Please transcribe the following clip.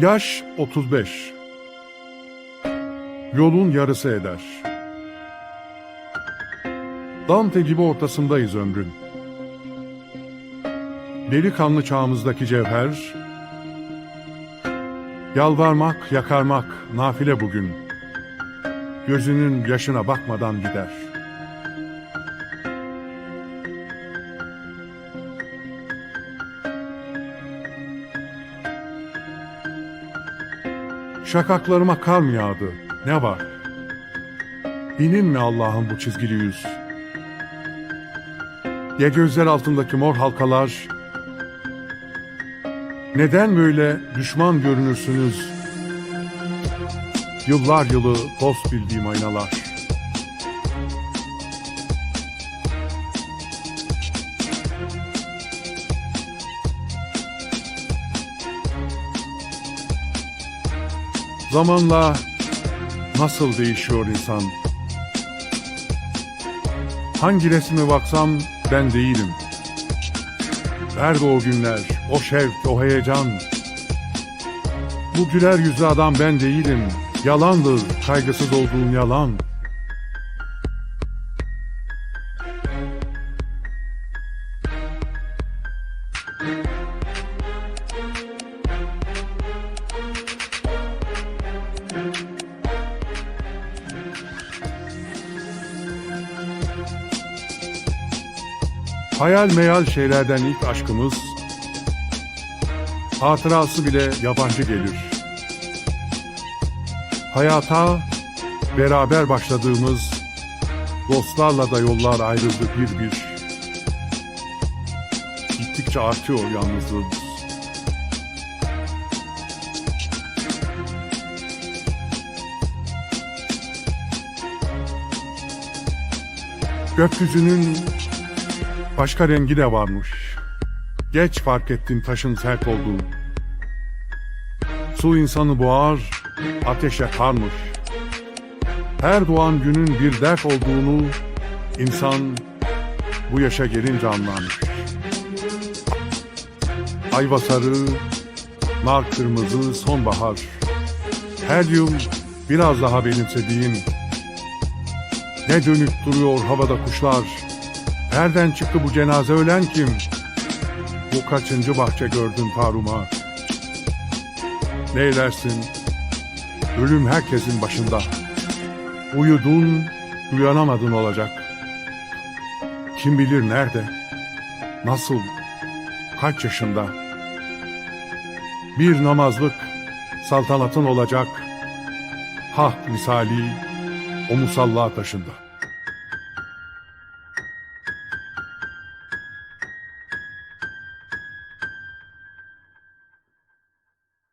Yaş 35. Yolun yarısı eder. Dante gibi ortasındayız ömrün. Delikanlı çağımızdaki cevher, yalvarmak, yakarmak, nafile bugün. Gözünün yaşına bakmadan gider. Şakaklarıma kar mı yağdı? Ne var? Benim mi Allah'ım bu çizgili yüz? Ya gözler altındaki mor halkalar? Neden böyle düşman görünürsünüz? Yıllar yılı dost bildiğim aynalar. Zamanla nasıl değişiyor insan? Hangi resme baksam ben değilim. Nerede o günler, o şevk, o heyecan? Bu güler yüzlü adam ben değilim. Yalandır, kaygısız olduğum yalan. Hayal meyal şeylerden ilk aşkımız, hatırası bile yabancı gelir. Hayata beraber başladığımız dostlarla da yollar ayrıldı bir bir. Gittikçe artıyor yalnızlığımız. Gökyüzünün başka rengi de varmış. Geç fark ettim taşın sert olduğunu. Su insanı boğar, ateş yakarmış. Her doğan günün bir dert olduğunu insan bu yaşa gelince anlamış. Ayva sarı, nar kırmızı, sonbahar. Her yıl biraz daha benimsediğim. Ne dönüp duruyor havada kuşlar. Nereden çıktı bu cenaze ölen kim? Bu kaçıncı bahçe gördün Faruma? Ne edersin? Ölüm herkesin başında. Uyudun, uyanamadın olacak. Kim bilir nerede? Nasıl? Kaç yaşında? Bir namazlık saltanatın olacak. Hak misali o musalla taşında.